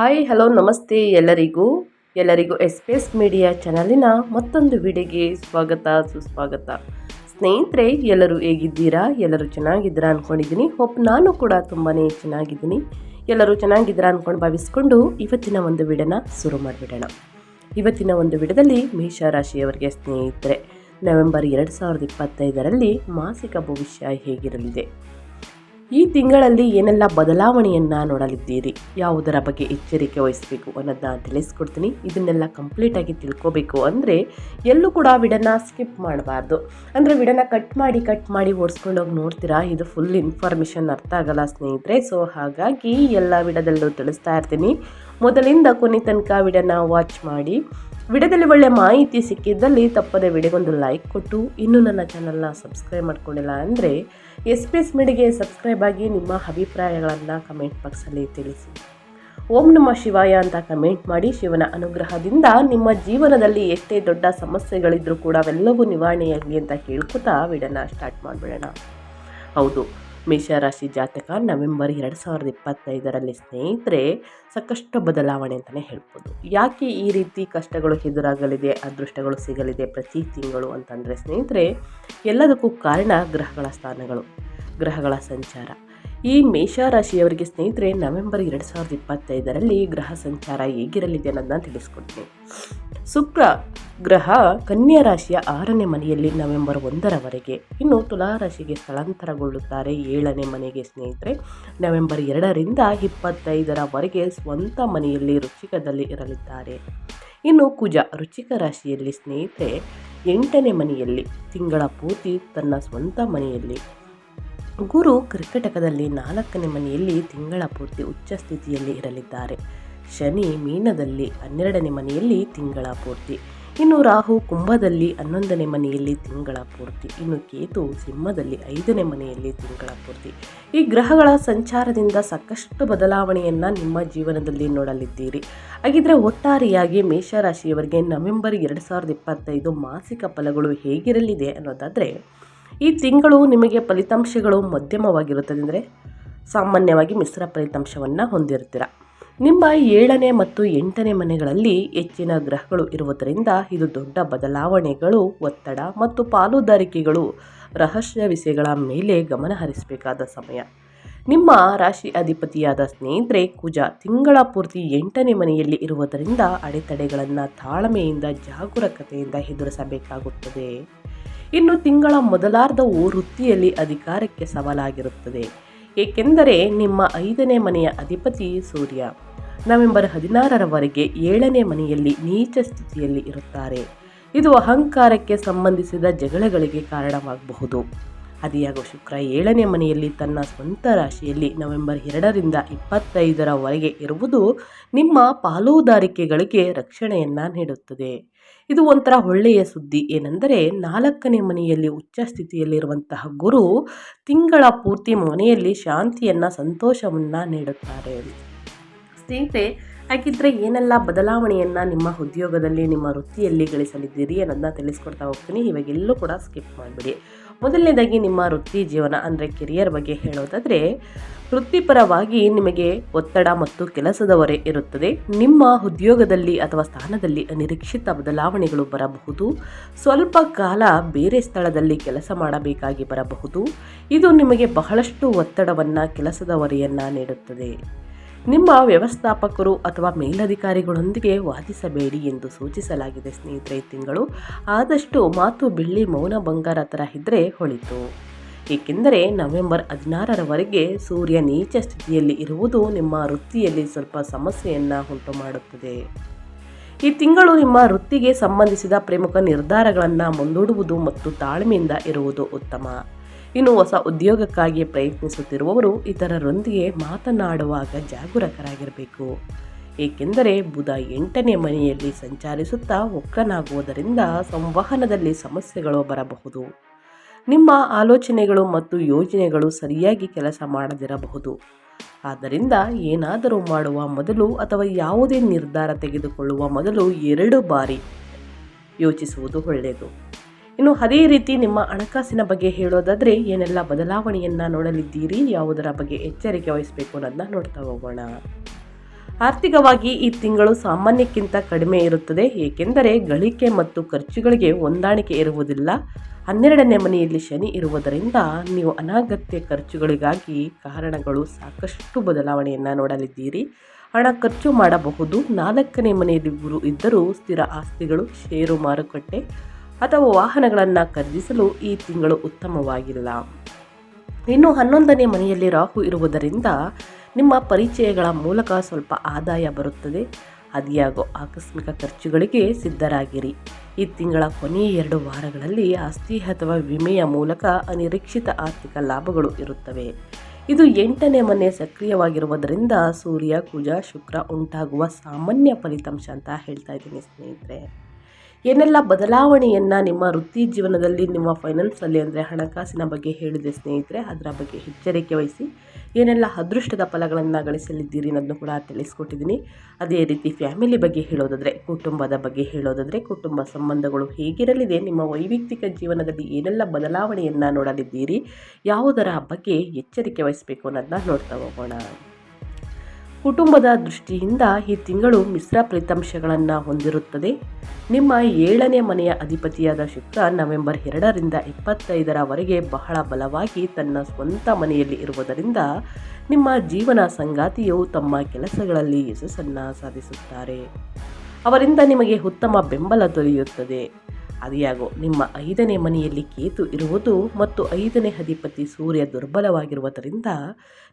Hi, hello, ನಮಸ್ತೆ ಎಲ್ಲರಿಗೂ. ಎಲ್ಲರಿಗೂ ಎಸ್ ಪಿ ಎಸ್ ಮೀಡಿಯಾ ಚಾನಲಿನ ಮತ್ತೊಂದು ವಿಡಿಯೋಗೆ ಸ್ವಾಗತ, ಸುಸ್ವಾಗತ. ಸ್ನೇಹಿತರೆ, ಎಲ್ಲರೂ ಹೇಗಿದ್ದೀರಾ? ಎಲ್ಲರೂ ಚೆನ್ನಾಗಿದ್ದೀರಾ ಅಂದ್ಕೊಂಡಿದ್ದೀನಿ ಹೋಪ್ ನಾನು ಕೂಡ ತುಂಬಾ ಚೆನ್ನಾಗಿದ್ದೀನಿ. ಎಲ್ಲರೂ ಚೆನ್ನಾಗಿದ್ದೀರಾ ಅಂದ್ಕೊಂಡು ಭಾವಿಸ್ಕೊಂಡು ಇವತ್ತಿನ ಒಂದು ವಿಡಿಯೋನ ಶುರು ಮಾಡಿಬಿಡೋಣ. ಇವತ್ತಿನ ಒಂದು ವಿಡಿಯೋದಲ್ಲಿ ಮೇಷರಾಶಿಯವರಿಗೆ ಸ್ನೇಹಿತರೆ, ನವೆಂಬರ್ ಎರಡು ಸಾವಿರದ ಇಪ್ಪತ್ತೈದರಲ್ಲಿ ಮಾಸಿಕ ಭವಿಷ್ಯ ಹೇಗಿರಲಿದೆ? ಈ ತಿಂಗಳಲ್ಲಿ ಏನೆಲ್ಲ ಬದಲಾವಣೆಯನ್ನು ನೋಡಲಿದ್ದೀರಿ? ಯಾವುದರ ಬಗ್ಗೆ ಎಚ್ಚರಿಕೆ ವಹಿಸಬೇಕು ಅನ್ನೋದನ್ನ ತಿಳಿಸ್ಕೊಡ್ತೀನಿ. ಇದನ್ನೆಲ್ಲ ಕಂಪ್ಲೀಟಾಗಿ ತಿಳ್ಕೋಬೇಕು ಅಂದರೆ ಎಲ್ಲೂ ಕೂಡ ವಿಡನ್ನ ಸ್ಕಿಪ್ ಮಾಡಬಾರ್ದು. ಅಂದರೆ ವಿಡನ್ನ ಕಟ್ ಮಾಡಿ ಕಟ್ ಮಾಡಿ ಓಡಿಸ್ಕೊಂಡು ಹೋಗಿ ನೋಡ್ತೀರಾ? ಇದು ಫುಲ್ ಇನ್ಫಾರ್ಮೇಷನ್ ಅರ್ಥ ಆಗಲ್ಲ ಸ್ನೇಹಿತರೆ. ಸೊ ಹಾಗಾಗಿ ಎಲ್ಲ ವಿಡದಲ್ಲೂ ತಿಳಿಸ್ತಾ ಇರ್ತೀನಿ. ಮೊದಲಿಂದ ಕೊನೆ ತನಕ ವಿಡನ್ನ ವಾಚ್ ಮಾಡಿ ವಿಡಿಯೋದಲ್ಲಿ ಒಳ್ಳೆ ಮಾಹಿತಿ ಸಿಕ್ಕಿದ್ದಲ್ಲಿ ತಪ್ಪದೆ ವಿಡಿಯೋಗೊಂದು ಲೈಕ್ ಕೊಟ್ಟು, ಇನ್ನೂ ನನ್ನ ಚಾನಲ್ನ ಸಬ್ಸ್ಕ್ರೈಬ್ ಮಾಡ್ಕೊಂಡಿಲ್ಲ ಅಂದರೆ ಎಸ್ ಪಿ ಎಸ್ ಮೀಡಿಗೆ ಸಬ್ಸ್ಕ್ರೈಬ್ ಆಗಿ ನಿಮ್ಮ ಅಭಿಪ್ರಾಯಗಳನ್ನು ಕಮೆಂಟ್ ಬಾಕ್ಸಲ್ಲಿ ತಿಳಿಸಿ. ಓಂ ನಮ ಶಿವಾಯ ಅಂತ ಕಮೆಂಟ್ ಮಾಡಿ ಶಿವನ ಅನುಗ್ರಹದಿಂದ ನಿಮ್ಮ ಜೀವನದಲ್ಲಿ ಎಷ್ಟೇ ದೊಡ್ಡ ಸಮಸ್ಯೆಗಳಿದ್ದರೂ ಕೂಡ ಅವೆಲ್ಲವೂ ನಿವಾರಣೆಯಾಗಲಿ ಅಂತ ಕೇಳ್ಕೊತಾ ವಿಡಿಯೋನ ಸ್ಟಾರ್ಟ್ ಮಾಡಿಬಿಡೋಣ. ಹೌದು ಮೇಷರಾಶಿ ಜಾತಕ ನವೆಂಬರ್ ಎರಡು ಸಾವಿರದ ಇಪ್ಪತ್ತೈದರಲ್ಲಿ ಸ್ನೇಹಿತರೆ ಸಾಕಷ್ಟು ಬದಲಾವಣೆ ಅಂತಲೇ ಹೇಳ್ಬೋದು. ಯಾಕೆ ಈ ರೀತಿ ಕಷ್ಟಗಳು ಎದುರಾಗಲಿದೆ, ಅದೃಷ್ಟಗಳು ಸಿಗಲಿದೆ ಪ್ರತಿ ತಿಂಗಳು ಅಂತಂದರೆ ಸ್ನೇಹಿತರೆ, ಎಲ್ಲದಕ್ಕೂ ಕಾರಣ ಗ್ರಹಗಳ ಸ್ಥಾನಗಳು, ಗ್ರಹಗಳ ಸಂಚಾರ. ಈ ಮೇಷರಾಶಿಯವರಿಗೆ ಸ್ನೇಹಿತರೆ, ನವೆಂಬರ್ ಎರಡು ಸಾವಿರದ ಇಪ್ಪತ್ತೈದರಲ್ಲಿ ಗ್ರಹ ಸಂಚಾರ ಹೇಗಿರಲಿದೆ ಅನ್ನೋದನ್ನ ತಿಳಿಸ್ಕೊಡ್ತೀನಿ. ಶುಕ್ರ ಗ್ರಹ ಕನ್ಯಾ ರಾಶಿಯ ಆರನೇ ಮನೆಯಲ್ಲಿ ನವೆಂಬರ್ ಒಂದರವರೆಗೆ. ಇನ್ನು ತುಲಾ ರಾಶಿಗೆ ಸ್ಥಳಾಂತರಗೊಳ್ಳುತ್ತಾರೆ ಏಳನೇ ಮನೆಗೆ ಸ್ನೇಹಿತರೆ. ನವೆಂಬರ್ ಎರಡರಿಂದ ಇಪ್ಪತ್ತೈದರವರೆಗೆ ಸ್ವಂತ ಮನೆಯಲ್ಲಿ ರುಚಿಕದಲ್ಲಿ ಇರಲಿದ್ದಾರೆ. ಇನ್ನು ಕುಜ ರುಚಿಕ ರಾಶಿಯಲ್ಲಿ ಸ್ನೇಹಿತರೆ, ಎಂಟನೇ ಮನೆಯಲ್ಲಿ ತಿಂಗಳ ಪೂರ್ತಿ ತನ್ನ ಸ್ವಂತ ಮನೆಯಲ್ಲಿ. ಗುರು ಕರ್ಕಟಕದಲ್ಲಿ ನಾಲ್ಕನೇ ಮನೆಯಲ್ಲಿ ತಿಂಗಳ ಪೂರ್ತಿ ಉಚ್ಚ ಸ್ಥಿತಿಯಲ್ಲಿ ಇರಲಿದ್ದಾರೆ. ಶನಿ ಮೀನದಲ್ಲಿ ಹನ್ನೆರಡನೇ ಮನೆಯಲ್ಲಿ ತಿಂಗಳ ಪೂರ್ತಿ. ಇನ್ನು ರಾಹು ಕುಂಭದಲ್ಲಿ ಹನ್ನೊಂದನೇ ಮನೆಯಲ್ಲಿ ತಿಂಗಳ ಪೂರ್ತಿ, ಇನ್ನು ಕೇತು ಸಿಂಹದಲ್ಲಿ ಐದನೇ ಮನೆಯಲ್ಲಿ ತಿಂಗಳ ಪೂರ್ತಿ. ಈ ಗ್ರಹಗಳ ಸಂಚಾರದಿಂದ ಸಾಕಷ್ಟು ಬದಲಾವಣೆಯನ್ನು ನಿಮ್ಮ ಜೀವನದಲ್ಲಿ ನೋಡಲಿದ್ದೀರಿ. ಹಾಗಿದ್ರೆ ಒಟ್ಟಾರೆಯಾಗಿ ಮೇಷರಾಶಿಯವರಿಗೆ ನವೆಂಬರ್ ಎರಡು ಸಾವಿರದ ಇಪ್ಪತ್ತೈದು ಮಾಸಿಕ ಫಲಗಳು ಹೇಗಿರಲಿದೆ ಅನ್ನೋದಾದರೆ, ಈ ತಿಂಗಳು ನಿಮಗೆ ಫಲಿತಾಂಶಗಳು ಮಧ್ಯಮವಾಗಿರುತ್ತದೆ ಅಂದರೆ ಸಾಮಾನ್ಯವಾಗಿ ಮಿಶ್ರ ಫಲಿತಾಂಶವನ್ನು ಹೊಂದಿರ್ತೀರ. ನಿಮ್ಮ ಏಳನೇ ಮತ್ತು ಎಂಟನೇ ಮನೆಗಳಲ್ಲಿ ಹೆಚ್ಚಿನ ಗ್ರಹಗಳು ಇರುವುದರಿಂದ ಇದು ದೊಡ್ಡ ಬದಲಾವಣೆಗಳು, ಒತ್ತಡ ಮತ್ತು ಪಾಲುದಾರಿಕೆಗಳು ರಹಸ್ಯ ವಿಷಯಗಳ ಮೇಲೆ ಗಮನ ಹರಿಸಬೇಕಾದ ಸಮಯ. ನಿಮ್ಮ ರಾಶಿ ಅಧಿಪತಿಯಾದ ಸ್ನೇಹಿತರೆ ಕುಜ ತಿಂಗಳ ಪೂರ್ತಿ ಎಂಟನೇ ಮನೆಯಲ್ಲಿ ಇರುವುದರಿಂದ ಅಡೆತಡೆಗಳನ್ನು ತಾಳ್ಮೆಯಿಂದ, ಜಾಗರೂಕತೆಯಿಂದ ಎದುರಿಸಬೇಕಾಗುತ್ತದೆ. ಇನ್ನು ತಿಂಗಳ ಮೊದಲಾರ್ಧವು ವೃತ್ತಿಯಲ್ಲಿ ಅಧಿಕಾರಕ್ಕೆ ಸವಾಲಾಗಿರುತ್ತದೆ. ಏಕೆಂದರೆ ನಿಮ್ಮ ಐದನೇ ಮನೆಯ ಅಧಿಪತಿ ಸೂರ್ಯ ನವೆಂಬರ್ ಹದಿನಾರರವರೆಗೆ ಏಳನೇ ಮನೆಯಲ್ಲಿ ನೀಚ ಸ್ಥಿತಿಯಲ್ಲಿ ಇರುತ್ತಾರೆ. ಇದು ಅಹಂಕಾರಕ್ಕೆ ಸಂಬಂಧಿಸಿದ ಜಗಳಗಳಿಗೆ ಕಾರಣವಾಗಬಹುದು. ಅದಿಯಾಗುವ ಶುಕ್ರ ಏಳನೇ ಮನೆಯಲ್ಲಿ ತನ್ನ ಸ್ವಂತ ರಾಶಿಯಲ್ಲಿ ನವೆಂಬರ್ ಎರಡರಿಂದ ಇಪ್ಪತ್ತೈದರವರೆಗೆ ಇರುವುದು ನಿಮ್ಮ ಪಾಲುದಾರಿಕೆಗಳಿಗೆ ರಕ್ಷಣೆಯನ್ನು ನೀಡುತ್ತದೆ. ಇದು ಒಂಥರ ಒಳ್ಳೆಯ ಸುದ್ದಿ. ಏನೆಂದರೆ ನಾಲ್ಕನೇ ಮನೆಯಲ್ಲಿ ಉಚ್ಚ ಸ್ಥಿತಿಯಲ್ಲಿರುವಂತಹ ಗುರು ತಿಂಗಳ ಪೂರ್ತಿ ಮನೆಯಲ್ಲಿ ಶಾಂತಿಯನ್ನು, ಸಂತೋಷವನ್ನು ನೀಡುತ್ತಾರೆ. ಸ್ನೇಹಿತರೆ, ಹಾಗಿದ್ರೆ ಏನೆಲ್ಲ ಬದಲಾವಣೆಯನ್ನು ನಿಮ್ಮ ಉದ್ಯೋಗದಲ್ಲಿ, ನಿಮ್ಮ ವೃತ್ತಿಯಲ್ಲಿ ಗಳಿಸಲಿದ್ದೀರಿ ಅನ್ನೋದನ್ನ ತಿಳಿಸ್ಕೊಡ್ತಾ ಹೋಗ್ತೀನಿ. ಇವಾಗೆಲ್ಲೂ ಕೂಡ ಸ್ಕಿಪ್ ಮಾಡಿಬಿಡಿ. ಮೊದಲನೇದಾಗಿ ನಿಮ್ಮ ವೃತ್ತಿ ಜೀವನ ಅಂದರೆ ಕೆರಿಯರ್ ಬಗ್ಗೆ ಹೇಳೋದಾದರೆ, ವೃತ್ತಿಪರವಾಗಿ ನಿಮಗೆ ಒತ್ತಡ ಮತ್ತು ಕೆಲಸದ ಹೊರೆ ಇರುತ್ತದೆ. ನಿಮ್ಮ ಉದ್ಯೋಗದಲ್ಲಿ ಅಥವಾ ಸ್ಥಾನದಲ್ಲಿ ಅನಿರೀಕ್ಷಿತ ಬದಲಾವಣೆಗಳು ಬರಬಹುದು. ಸ್ವಲ್ಪ ಕಾಲ ಬೇರೆ ಸ್ಥಳದಲ್ಲಿ ಕೆಲಸ ಮಾಡಬೇಕಾಗಿ ಬರಬಹುದು. ಇದು ನಿಮಗೆ ಬಹಳಷ್ಟು ಒತ್ತಡವನ್ನು, ಕೆಲಸದ ಹೊರೆಯನ್ನು ನೀಡುತ್ತದೆ. ನಿಮ್ಮ ವ್ಯವಸ್ಥಾಪಕರು ಅಥವಾ ಮೇಲಧಿಕಾರಿಗಳೊಂದಿಗೆ ವಾದಿಸಬೇಡಿ ಎಂದು ಸೂಚಿಸಲಾಗಿದೆ ಸ್ನೇಹಿತರೆ ತಿಂಗಳು ಆದಷ್ಟು ಮಾತು ಬೆಳ್ಳಿ ಮೌನ ಬಂಗಾರ ಥರ ಇದ್ದರೆ ಹೊಳಿತು. ಏಕೆಂದರೆ ನವೆಂಬರ್ ಹದಿನಾರರವರೆಗೆ ಸೂರ್ಯ ನೀಚ ಸ್ಥಿತಿಯಲ್ಲಿ ಇರುವುದು ನಿಮ್ಮ ವೃತ್ತಿಯಲ್ಲಿ ಸ್ವಲ್ಪ ಸಮಸ್ಯೆಯನ್ನು ಉಂಟು ಮಾಡುತ್ತದೆ. ಈ ತಿಂಗಳು ನಿಮ್ಮ ವೃತ್ತಿಗೆ ಸಂಬಂಧಿಸಿದ ಪ್ರಮುಖ ನಿರ್ಧಾರಗಳನ್ನು ಮುಂದೂಡುವುದು ಮತ್ತು ತಾಳ್ಮೆಯಿಂದ ಇರುವುದು ಉತ್ತಮ. ಇನ್ನು ಹೊಸ ಉದ್ಯೋಗಕ್ಕಾಗಿ ಪ್ರಯತ್ನಿಸುತ್ತಿರುವವರು ಇತರರೊಂದಿಗೆ ಮಾತನಾಡುವಾಗ ಜಾಗರೂಕರಾಗಿರಬೇಕು. ಏಕೆಂದರೆ ಬುಧ ಎಂಟನೇ ಮನೆಯಲ್ಲಿ ಸಂಚರಿಸುತ್ತಾ ಒಕ್ಕನಾಗುವುದರಿಂದ ಸಂವಹನದಲ್ಲಿ ಸಮಸ್ಯೆಗಳು ಬರಬಹುದು. ನಿಮ್ಮ ಆಲೋಚನೆಗಳು ಮತ್ತು ಯೋಜನೆಗಳು ಸರಿಯಾಗಿ ಕೆಲಸ ಮಾಡದಿರಬಹುದು. ಆದ್ದರಿಂದ ಏನಾದರೂ ಮಾಡುವ ಮೊದಲು ಅಥವಾ ಯಾವುದೇ ನಿರ್ಧಾರ ತೆಗೆದುಕೊಳ್ಳುವ ಮೊದಲು ಎರಡು ಬಾರಿ ಯೋಚಿಸುವುದು ಒಳ್ಳೆಯದು. ಇನ್ನು ಅದೇ ರೀತಿ ನಿಮ್ಮ ಹಣಕಾಸಿನ ಬಗ್ಗೆ ಹೇಳೋದಾದರೆ ಏನೆಲ್ಲ ಬದಲಾವಣೆಯನ್ನು ನೋಡಲಿದ್ದೀರಿ? ಯಾವುದರ ಬಗ್ಗೆ ಎಚ್ಚರಿಕೆ ವಹಿಸಬೇಕು ಅನ್ನೋದನ್ನ ನೋಡ್ತಾ ಹೋಗೋಣ. ಆರ್ಥಿಕವಾಗಿ ಈ ತಿಂಗಳು ಸಾಮಾನ್ಯಕ್ಕಿಂತ ಕಡಿಮೆ ಇರುತ್ತದೆ. ಏಕೆಂದರೆ ಗಳಿಕೆ ಮತ್ತು ಖರ್ಚುಗಳಿಗೆ ಹೊಂದಾಣಿಕೆ ಇರುವುದಿಲ್ಲ. ಹನ್ನೆರಡನೇ ಮನೆಯಲ್ಲಿ ಶನಿ ಇರುವುದರಿಂದ ನೀವು ಅನಗತ್ಯ ಖರ್ಚುಗಳಿಗಾಗಿ ಕಾರಣಗಳು ಸಾಕಷ್ಟು ಬದಲಾವಣೆಯನ್ನು ನೋಡಲಿದ್ದೀರಿ. ಹಣ ಖರ್ಚು ಮಾಡಬಹುದು. ನಾಲ್ಕನೇ ಮನೆಯಲ್ಲಿ ಗುರು ಇದ್ದರೂ ಸ್ಥಿರ ಆಸ್ತಿಗಳು, ಷೇರು ಮಾರುಕಟ್ಟೆ ಅಥವಾ ವಾಹನಗಳನ್ನು ಖರೀದಿಸಲು ಈ ತಿಂಗಳು ಉತ್ತಮವಾಗಿಲ್ಲ. ಇನ್ನು ಹನ್ನೊಂದನೇ ಮನೆಯಲ್ಲಿ ರಾಹು ಇರುವುದರಿಂದ ನಿಮ್ಮ ಪರಿಚಯಗಳ ಮೂಲಕ ಸ್ವಲ್ಪ ಆದಾಯ ಬರುತ್ತದೆ. ಅದಿಯಾಗೋ ಆಕಸ್ಮಿಕ ಖರ್ಚುಗಳಿಗೆ ಸಿದ್ಧರಾಗಿರಿ. ಈ ತಿಂಗಳ ಕೊನೆಯ ಎರಡು ವಾರಗಳಲ್ಲಿ ಆಸ್ತಿ ಅಥವಾ ವಿಮೆಯ ಮೂಲಕ ಅನಿರೀಕ್ಷಿತ ಆರ್ಥಿಕ ಲಾಭಗಳು ಇರುತ್ತವೆ. ಇದು ಎಂಟನೇ ಮನೆ ಸಕ್ರಿಯವಾಗಿರುವುದರಿಂದ ಸೂರ್ಯ, ಕುಜ, ಶುಕ್ರ ಉಂಟಾಗುವ ಸಾಮಾನ್ಯ ಫಲಿತಾಂಶ ಅಂತ ಹೇಳ್ತಾ ಇದ್ದೀನಿ ಸ್ನೇಹಿತರೆ. ಏನೆಲ್ಲ ಬದಲಾವಣೆಯನ್ನು ನಿಮ್ಮ ವೃತ್ತಿ ಜೀವನದಲ್ಲಿ, ನಿಮ್ಮ ಫೈನಾನ್ಸಲ್ಲಿ ಅಂದರೆ ಹಣಕಾಸಿನ ಬಗ್ಗೆ ಹೇಳಿದೆ ಸ್ನೇಹಿತರೆ, ಅದರ ಬಗ್ಗೆ ಎಚ್ಚರಿಕೆ ವಹಿಸಿ. ಏನೆಲ್ಲ ಅದೃಷ್ಟದ ಫಲಗಳನ್ನು ಗಳಿಸಲಿದ್ದೀರಿ ಅನ್ನೋದನ್ನು ಕೂಡ ತಿಳಿಸ್ಕೊಟ್ಟಿದ್ದೀನಿ. ಅದೇ ರೀತಿ ಫ್ಯಾಮಿಲಿ ಬಗ್ಗೆ ಹೇಳೋದಾದರೆ, ಕುಟುಂಬದ ಬಗ್ಗೆ ಹೇಳೋದಾದರೆ, ಕುಟುಂಬ ಸಂಬಂಧಗಳು ಹೇಗಿರಲಿದೆ, ನಿಮ್ಮ ವೈಯಕ್ತಿಕ ಜೀವನದಲ್ಲಿ ಏನೆಲ್ಲ ಬದಲಾವಣೆಯನ್ನು ನೋಡಲಿದ್ದೀರಿ, ಯಾವುದರ ಬಗ್ಗೆ ಎಚ್ಚರಿಕೆ ವಹಿಸಬೇಕು ಅನ್ನೋದನ್ನ ನೋಡ್ತಾ ಹೋಗೋಣ. ಕುಟುಂಬದ ದೃಷ್ಟಿಯಿಂದ ಈ ತಿಂಗಳು ಮಿಶ್ರ ಫಲಿತಾಂಶಗಳನ್ನು ಹೊಂದಿರುತ್ತದೆ. ನಿಮ್ಮ ಏಳನೇ ಮನೆಯ ಅಧಿಪತಿಯಾದ ಶುಕ್ರ ನವೆಂಬರ್ ಎರಡರಿಂದ ಇಪ್ಪತ್ತೈದರವರೆಗೆ ಬಹಳ ಬಲವಾಗಿ ತನ್ನ ಸ್ವಂತ ಮನೆಯಲ್ಲಿ ಇರುವುದರಿಂದ ನಿಮ್ಮ ಜೀವನ ಸಂಗಾತಿಯು ತಮ್ಮ ಕೆಲಸಗಳಲ್ಲಿ ಯಶಸ್ಸನ್ನು ಸಾಧಿಸುತ್ತಾರೆ. ಅವರಿಂದ ನಿಮಗೆ ಉತ್ತಮ ಬೆಂಬಲ ದೊರೆಯುತ್ತದೆ. ಅದಿಯಾಗೋ ನಿಮ್ಮ ಐದನೇ ಮನೆಯಲ್ಲಿ ಕೇತು ಇರುವುದು ಮತ್ತು ಐದನೇ ಅಧಿಪತಿ ಸೂರ್ಯ ದುರ್ಬಲವಾಗಿರುವುದರಿಂದ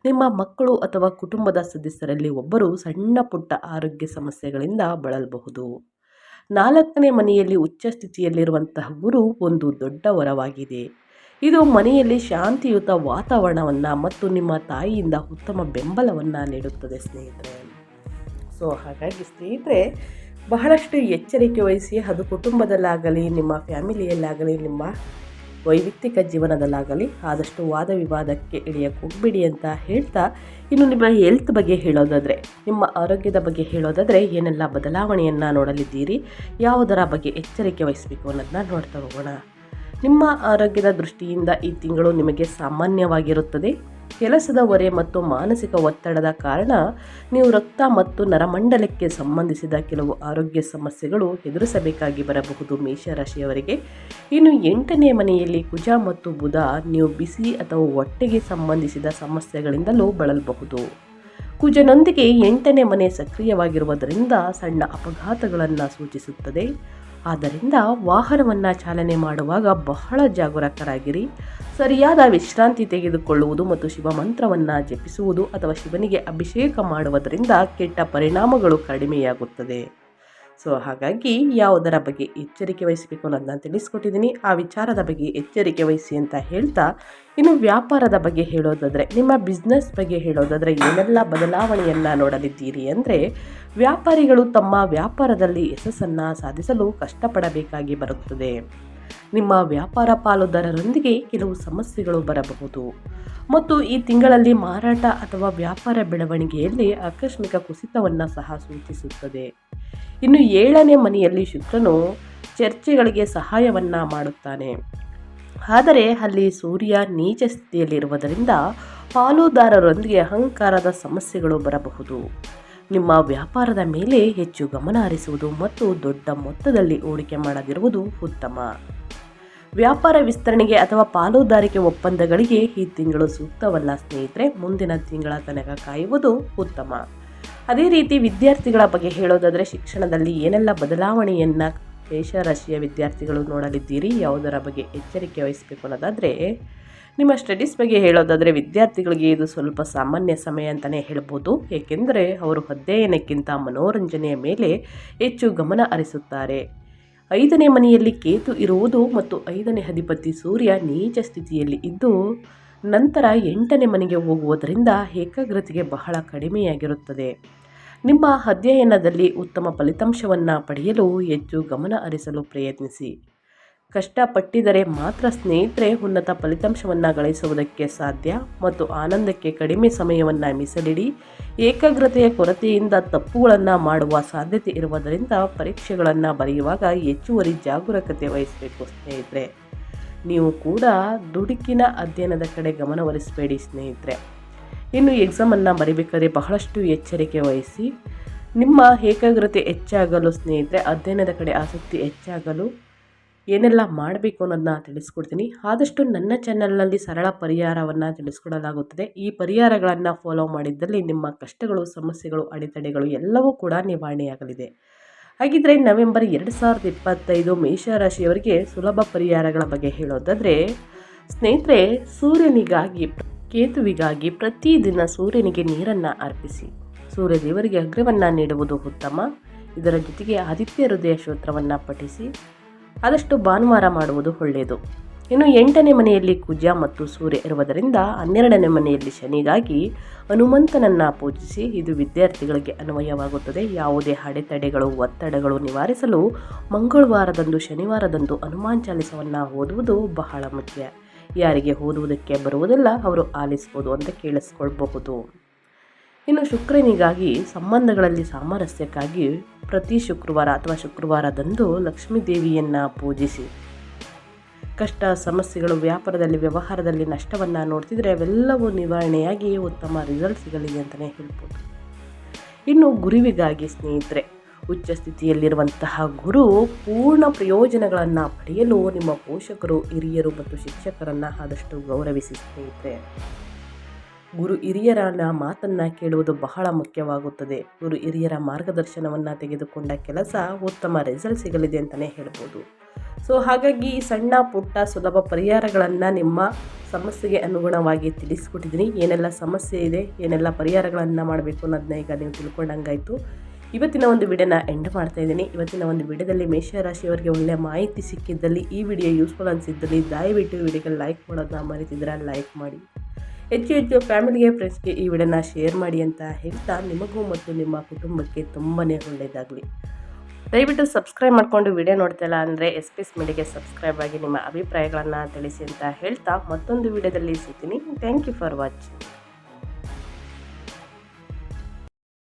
ನಿಮ್ಮ ಮಕ್ಕಳು ಅಥವಾ ಕುಟುಂಬದ ಸದಸ್ಯರಲ್ಲಿ ಒಬ್ಬರು ಸಣ್ಣ ಪುಟ್ಟ ಆರೋಗ್ಯ ಸಮಸ್ಯೆಗಳಿಂದ ಬಳಲಬಹುದು. ನಾಲ್ಕನೇ ಮನೆಯಲ್ಲಿ ಉಚ್ಚ ಸ್ಥಿತಿಯಲ್ಲಿರುವಂತಹ ಗುರು ಒಂದು ದೊಡ್ಡ ವರವಾಗಿದೆ. ಇದು ಮನೆಯಲ್ಲಿ ಶಾಂತಿಯುತ ವಾತಾವರಣವನ್ನು ಮತ್ತು ನಿಮ್ಮ ತಾಯಿಯಿಂದ ಉತ್ತಮ ಬೆಂಬಲವನ್ನು ನೀಡುತ್ತದೆ ಸ್ನೇಹಿತರೆ. ಸೊ ಹಾಗಾಗಿ ಸ್ನೇಹಿತರೆ ಬಹಳಷ್ಟು ಎಚ್ಚರಿಕೆ ವಹಿಸಿ ಅದು ಕುಟುಂಬದಲ್ಲಾಗಲಿ, ನಿಮ್ಮ ಫ್ಯಾಮಿಲಿಯಲ್ಲಾಗಲಿ, ನಿಮ್ಮ ವೈಯಕ್ತಿಕ ಜೀವನದಲ್ಲಾಗಲಿ ಆದಷ್ಟು ವಾದ ವಿವಾದಕ್ಕೆ ಇಳಿಯಕ್ಕೆ ಹೋಗಬೇಡಿ ಅಂತ ಹೇಳ್ತಾ ಇನ್ನು ನಿಮ್ಮ ಹೆಲ್ತ್ ಬಗ್ಗೆ ಹೇಳೋದಾದರೆ, ನಿಮ್ಮ ಆರೋಗ್ಯದ ಬಗ್ಗೆ ಹೇಳೋದಾದರೆ ಏನೆಲ್ಲ ಬದಲಾವಣೆಯನ್ನು ನೋಡಲಿದ್ದೀರಿ, ಯಾವುದರ ಬಗ್ಗೆ ಎಚ್ಚರಿಕೆ ವಹಿಸಬೇಕು ಅನ್ನೋದನ್ನ ನೋಡ್ತಾ ಹೋಗೋಣ. ನಿಮ್ಮ ಆರೋಗ್ಯದ ದೃಷ್ಟಿಯಿಂದ ಈ ತಿಂಗಳು ನಿಮಗೆ ಸಾಮಾನ್ಯವಾಗಿರುತ್ತದೆ. ಕೆಲಸದ ಹೊರೆ ಮತ್ತು ಮಾನಸಿಕ ಒತ್ತಡದ ಕಾರಣ ನೀವು ರಕ್ತ ಮತ್ತು ನರಮಂಡಲಕ್ಕೆ ಸಂಬಂಧಿಸಿದ ಕೆಲವು ಆರೋಗ್ಯ ಸಮಸ್ಯೆಗಳು ಎದುರಿಸಬೇಕಾಗಿ ಬರಬಹುದು ಮೇಷರಾಶಿಯವರಿಗೆ. ಇನ್ನು ಎಂಟನೇ ಮನೆಯಲ್ಲಿ ಕುಜ ಮತ್ತು ಬುಧ ನೀವು ಬಿಸಿ ಅಥವಾ ಹೊಟ್ಟೆಗೆ ಸಂಬಂಧಿಸಿದ ಸಮಸ್ಯೆಗಳಿಂದಲೂ ಬಳಲಬಹುದು. ಕುಜನೊಂದಿಗೆ ಎಂಟನೇ ಮನೆ ಸಕ್ರಿಯವಾಗಿರುವುದರಿಂದ ಸಣ್ಣ ಅಪಘಾತಗಳನ್ನು ಸೂಚಿಸುತ್ತದೆ. ಆದ್ದರಿಂದ ವಾಹನವನ್ನು ಚಾಲನೆ ಮಾಡುವಾಗ ಬಹಳ ಜಾಗರೂಕರಾಗಿರಿ. ಸರಿಯಾದ ವಿಶ್ರಾಂತಿ ತೆಗೆದುಕೊಳ್ಳುವುದು ಮತ್ತು ಶಿವ ಮಂತ್ರವನ್ನು ಜಪಿಸುವುದು ಅಥವಾ ಶಿವನಿಗೆ ಅಭಿಷೇಕ ಮಾಡುವುದರಿಂದ ಕೆಟ್ಟ ಪರಿಣಾಮಗಳು ಕಡಿಮೆಯಾಗುತ್ತದೆ. ಸೊ ಹಾಗಾಗಿ ಯಾವುದರ ಬಗ್ಗೆ ಎಚ್ಚರಿಕೆ ವಹಿಸಬೇಕು ಅನ್ನೋದನ್ನ ತಿಳಿಸ್ಕೊಟ್ಟಿದ್ದೀನಿ. ಆ ವಿಚಾರದ ಬಗ್ಗೆ ಎಚ್ಚರಿಕೆ ವಹಿಸಿ ಅಂತ ಹೇಳ್ತಾ, ಇನ್ನು ವ್ಯಾಪಾರದ ಬಗ್ಗೆ ಹೇಳೋದಾದರೆ, ನಿಮ್ಮ ಬಿಸ್ನೆಸ್ ಬಗ್ಗೆ ಹೇಳೋದಾದರೆ ಏನೆಲ್ಲ ಬದಲಾವಣೆಯನ್ನು ನೋಡಲಿದ್ದೀರಿ ಅಂದರೆ, ವ್ಯಾಪಾರಿಗಳು ತಮ್ಮ ವ್ಯಾಪಾರದಲ್ಲಿ ಯಶಸ್ಸನ್ನು ಸಾಧಿಸಲು ಕಷ್ಟಪಡಬೇಕಾಗಿ ಬರುತ್ತದೆ. ನಿಮ್ಮ ವ್ಯಾಪಾರ ಪಾಲುದಾರರೊಂದಿಗೆ ಕೆಲವು ಸಮಸ್ಯೆಗಳು ಬರಬಹುದು. ಮತ್ತು ಈ ತಿಂಗಳಲ್ಲಿ ಮಾರಾಟ ಅಥವಾ ವ್ಯಾಪಾರ ಬೆಳವಣಿಗೆಯಲ್ಲಿ ಆಕಸ್ಮಿಕ ಕುಸಿತವನ್ನು ಸಹ ಸೂಚಿಸುತ್ತದೆ. ಇನ್ನು ಏಳನೇ ಮನೆಯಲ್ಲಿ ಶುಕ್ರನು ಚರ್ಚೆಗಳಿಗೆ ಸಹಾಯವನ್ನು ಮಾಡುತ್ತಾನೆ. ಆದರೆ ಅಲ್ಲಿ ಸೂರ್ಯ ನೀಚ ಸ್ಥಿತಿಯಲ್ಲಿರುವುದರಿಂದ ಪಾಲುದಾರರೊಂದಿಗೆ ಅಹಂಕಾರದ ಸಮಸ್ಯೆಗಳು ಬರಬಹುದು. ನಿಮ್ಮ ವ್ಯಾಪಾರದ ಮೇಲೆ ಹೆಚ್ಚು ಗಮನ ಹರಿಸುವುದು ಮತ್ತು ದೊಡ್ಡ ಮೊತ್ತದಲ್ಲಿ ಹೂಡಿಕೆ ಮಾಡದಿರುವುದು ಉತ್ತಮ. ವ್ಯಾಪಾರ ವಿಸ್ತರಣೆಗೆ ಅಥವಾ ಪಾಲುದಾರಿಕೆ ಒಪ್ಪಂದಗಳಿಗೆ ಈ ತಿಂಗಳು ಸೂಕ್ತವಲ್ಲ ಸ್ನೇಹಿತರೆ. ಮುಂದಿನ ತಿಂಗಳ ತನಕ ಕಾಯುವುದು ಉತ್ತಮ. ಅದೇ ರೀತಿ ವಿದ್ಯಾರ್ಥಿಗಳ ಬಗ್ಗೆ ಹೇಳೋದಾದರೆ ಶಿಕ್ಷಣದಲ್ಲಿ ಏನೆಲ್ಲ ಬದಲಾವಣೆಯನ್ನು ರಾಶಿಯ ವಿದ್ಯಾರ್ಥಿಗಳು ನೋಡಲಿದ್ದೀರಿ, ಯಾವುದರ ಬಗ್ಗೆ ಎಚ್ಚರಿಕೆ ವಹಿಸಬೇಕು ಅನ್ನೋದಾದರೆ, ನಿಮ್ಮ ಸ್ಟಡೀಸ್ ಬಗ್ಗೆ ಹೇಳೋದಾದರೆ ವಿದ್ಯಾರ್ಥಿಗಳಿಗೆ ಇದು ಸ್ವಲ್ಪ ಸಾಮಾನ್ಯ ಸಮಯ ಅಂತಲೇ ಹೇಳ್ಬೋದು. ಏಕೆಂದರೆ ಅವರು ಅಧ್ಯಯನಕ್ಕಿಂತ ಮನೋರಂಜನೆಯ ಮೇಲೆ ಹೆಚ್ಚು ಗಮನ ಹರಿಸುತ್ತಾರೆ. ಐದನೇ ಮನೆಯಲ್ಲಿ ಕೇತು ಇರುವುದು ಮತ್ತು ಐದನೇ ಅಧಿಪತಿ ಸೂರ್ಯ ನೀಚ ಸ್ಥಿತಿಯಲ್ಲಿ ಇದ್ದು ನಂತರ ಎಂಟನೇ ಮನೆಗೆ ಹೋಗುವುದರಿಂದ ಏಕಾಗ್ರತೆಗೆ ಬಹಳ ಕಡಿಮೆಯಾಗಿರುತ್ತದೆ. ನಿಮ್ಮ ಅಧ್ಯಯನದಲ್ಲಿ ಉತ್ತಮ ಫಲಿತಾಂಶವನ್ನು ಪಡೆಯಲು ಹೆಚ್ಚು ಗಮನ ಹರಿಸಲು ಪ್ರಯತ್ನಿಸಿ. ಕಷ್ಟಪಟ್ಟಿದರೆ ಮಾತ್ರ ಸ್ನೇಹಿತರೆ ಉನ್ನತ ಫಲಿತಾಂಶವನ್ನು ಗಳಿಸುವುದಕ್ಕೆ ಸಾಧ್ಯ ಮತ್ತು ಆನಂದಕ್ಕೆ ಕಡಿಮೆ ಸಮಯವನ್ನು ಮೀಸಲಿಡಿ. ಏಕಾಗ್ರತೆಯ ಕೊರತೆಯಿಂದ ತಪ್ಪುಗಳನ್ನು ಮಾಡುವ ಸಾಧ್ಯತೆ ಇರುವುದರಿಂದ ಪರೀಕ್ಷೆಗಳನ್ನು ಬರೆಯುವಾಗ ಹೆಚ್ಚುವರಿ ಜಾಗರೂಕತೆ ವಹಿಸಬೇಕು ಸ್ನೇಹಿತರೆ. ನೀವು ಕೂಡ ದುಡುಕಿನ ಅಧ್ಯಯನದ ಕಡೆ ಗಮನವರಿಸಬೇಡಿ ಸ್ನೇಹಿತರೆ. ಇನ್ನು ಎಕ್ಸಾಮನ್ನು ಬರೀಬೇಕಾದ್ರೆ ಬಹಳಷ್ಟು ಎಚ್ಚರಿಕೆ ವಹಿಸಿ. ನಿಮ್ಮ ಏಕಾಗ್ರತೆ ಹೆಚ್ಚಾಗಲು ಸ್ನೇಹಿತರೆ, ಅಧ್ಯಯನದ ಕಡೆ ಆಸಕ್ತಿ ಹೆಚ್ಚಾಗಲು ಏನೆಲ್ಲ ಮಾಡಬೇಕು ಅನ್ನೋದನ್ನ ತಿಳಿಸ್ಕೊಡ್ತೀನಿ. ಆದಷ್ಟು ನನ್ನ ಚಾನಲ್ನಲ್ಲಿ ಸರಳ ಪರಿಹಾರವನ್ನು ತಿಳಿಸ್ಕೊಡಲಾಗುತ್ತದೆ. ಈ ಪರಿಹಾರಗಳನ್ನು ಫಾಲೋ ಮಾಡಿದ್ದಲ್ಲಿ ನಿಮ್ಮ ಕಷ್ಟಗಳು, ಸಮಸ್ಯೆಗಳು, ಅಡೆತಡೆಗಳು ಎಲ್ಲವೂ ಕೂಡ ನಿವಾರಣೆಯಾಗಲಿದೆ. ಹಾಗಿದ್ರೆ ನವೆಂಬರ್ ಎರಡು ಸಾವಿರದ ಇಪ್ಪತ್ತೈದು ಮೇಷರಾಶಿಯವರಿಗೆ ಸುಲಭ ಪರಿಹಾರಗಳ ಬಗ್ಗೆ ಹೇಳೋದಾದರೆ, ಸ್ನೇಹಿತರೆ, ಸೂರ್ಯನಿಗಾಗಿ, ಕೇತುವಿಗಾಗಿ ಪ್ರತಿದಿನ ಸೂರ್ಯನಿಗೆ ನೀರನ್ನು ಅರ್ಪಿಸಿ. ಸೂರ್ಯದೇವರಿಗೆ ಅಗ್ರವನ್ನು ನೀಡುವುದು ಉತ್ತಮ. ಇದರ ಜೊತೆಗೆ ಆದಿತ್ಯ ಹೃದಯ ಸ್ತೋತ್ರವನ್ನು ಪಠಿಸಿ. ಆದಷ್ಟು ಭಾನುವಾರ ಮಾಡುವುದು ಒಳ್ಳೆಯದು. ಇನ್ನು ಎಂಟನೇ ಮನೆಯಲ್ಲಿ ಕುಜ ಮತ್ತು ಸೂರ್ಯ ಇರುವುದರಿಂದ ಹನ್ನೆರಡನೇ ಮನೆಯಲ್ಲಿ ಶನಿಗಾಗಿ ಹನುಮಂತನನ್ನು ಪೂಜಿಸಿ ಇದು ವಿದ್ಯಾರ್ಥಿಗಳಿಗೆ ಅನ್ವಯವಾಗುತ್ತದೆ. ಯಾವುದೇ ಅಡೆತಡೆಗಳು, ಒತ್ತಡಗಳು ನಿವಾರಿಸಲು ಮಂಗಳವಾರದಂದು, ಶನಿವಾರದಂದು ಹನುಮಾನ್ ಚಾಲಿಸವನ್ನು ಓದುವುದು ಬಹಳ ಮುಖ್ಯ. ಯಾರಿಗೆ ಓದುವುದಕ್ಕೆ ಬರುವುದಿಲ್ಲ, ಅವರು ಆಲಿಸ್ಬೋದು ಅಂತ ಕೇಳಿಸ್ಕೊಳ್ಬಹುದು. ಇನ್ನು ಶುಕ್ರನಿಗಾಗಿ ಸಂಬಂಧಗಳಲ್ಲಿ ಸಾಮರಸ್ಯಕ್ಕಾಗಿ ಪ್ರತಿ ಶುಕ್ರವಾರ ಅಥವಾ ಶುಕ್ರವಾರದಂದು ಲಕ್ಷ್ಮೀ ದೇವಿಯನ್ನು ಪೂಜಿಸಿ. ಕಷ್ಟ, ಸಮಸ್ಯೆಗಳು ವ್ಯಾಪಾರದಲ್ಲಿ, ವ್ಯವಹಾರದಲ್ಲಿ ನಷ್ಟವನ್ನು ನೋಡ್ತಿದ್ರೆ ಅವೆಲ್ಲವೂ ನಿವಾರಣೆಯಾಗಿ ಉತ್ತಮ ರಿಸಲ್ಟ್ ಸಿಗಲಿದೆ ಅಂತಲೇ ಹೇಳ್ಬೋದು. ಇನ್ನು ಗುರುವಿಗಾಗಿ ಸ್ನೇಹಿತರೆ, ಉಚ್ಚ ಸ್ಥಿತಿಯಲ್ಲಿರುವಂತಹ ಗುರು ಪೂರ್ಣ ಪ್ರಯೋಜನಗಳನ್ನು ಪಡೆಯಲು ನಿಮ್ಮ ಪೋಷಕರು, ಹಿರಿಯರು ಮತ್ತು ಶಿಕ್ಷಕರನ್ನು ಆದಷ್ಟು ಗೌರವಿಸಿ ಸ್ನೇಹಿತರೆ. ಗುರು ಹಿರಿಯರ ಮಾತನ್ನು ಕೇಳುವುದು ಬಹಳ ಮುಖ್ಯವಾಗುತ್ತದೆ. ಗುರು ಹಿರಿಯರ ಮಾರ್ಗದರ್ಶನವನ್ನು ತೆಗೆದುಕೊಂಡ ಕೆಲಸ ಉತ್ತಮ ರಿಸಲ್ಟ್ ಸಿಗಲಿದೆ ಅಂತಲೇ ಹೇಳ್ಬೋದು. ಸೊ ಹಾಗಾಗಿ ಸಣ್ಣ ಪುಟ್ಟ ಸುಲಭ ಪರಿಹಾರಗಳನ್ನು ನಿಮ್ಮ ಸಮಸ್ಯೆಗೆ ಅನುಗುಣವಾಗಿ ತಿಳಿಸ್ಕೊಟ್ಟಿದ್ದೀನಿ. ಏನೆಲ್ಲ ಸಮಸ್ಯೆ ಇದೆ, ಏನೆಲ್ಲ ಪರಿಹಾರಗಳನ್ನು ಮಾಡಬೇಕು ಅನ್ನೋದನ್ನ ಈಗ ನೀವು ತಿಳ್ಕೊಂಡಂಗಾಯಿತು. ಇವತ್ತಿನ ಒಂದು ವಿಡಿಯೋನ ಎಂಡ್ ಮಾಡ್ತಾ ಇದ್ದೀನಿ. ಇವತ್ತಿನ ಒಂದು ವಿಡಿಯೋದಲ್ಲಿ ಮೇಷರಾಶಿಯವರಿಗೆ ಒಳ್ಳೆಯ ಮಾಹಿತಿ ಸಿಕ್ಕಿದ್ದಲ್ಲಿ ಈ ವಿಡಿಯೋ ಯೂಸ್ಫುಲ್ ಅನಿಸಿದ್ದಲ್ಲಿ ದಯವಿಟ್ಟು ವಿಡಿಯೋಗೆ ಲೈಕ್ ಮಾಡೋದನ್ನ ಮರೀತಿದ್ರೆ ಲೈಕ್ ಮಾಡಿ. ಹೆಚ್ಚು ಹೆಚ್ಚು ಫ್ಯಾಮಿಲಿಗೆ, ಫ್ರೆಂಡ್ಸ್ಗೆ ಈ ವಿಡಿಯೋನ ಶೇರ್ ಮಾಡಿ ಅಂತ ಹೇಳ್ತಾ ನಿಮಗೂ ಮತ್ತು ನಿಮ್ಮ ಕುಟುಂಬಕ್ಕೆ ತುಂಬಾ ಒಳ್ಳೆಯದಾಗಲಿ. ದಯವಿಟ್ಟು ಸಬ್ಸ್ಕ್ರೈಬ್ ಮಾಡಿಕೊಂಡು ವಿಡಿಯೋ ನೋಡ್ತಿಲ್ಲ ಅಂದರೆ ಎಸ್ ಪಿ ಎಸ್ ಮೀಡಿಯಾಗೆ ಸಬ್ಸ್ಕ್ರೈಬ್ ಆಗಿ ನಿಮ್ಮ ಅಭಿಪ್ರಾಯಗಳನ್ನು ತಿಳಿಸಿ ಅಂತ ಹೇಳ್ತಾ ಮತ್ತೊಂದು ವಿಡಿಯೋದಲ್ಲಿ ಸಿಗ್ತೀನಿ. Thank you for watching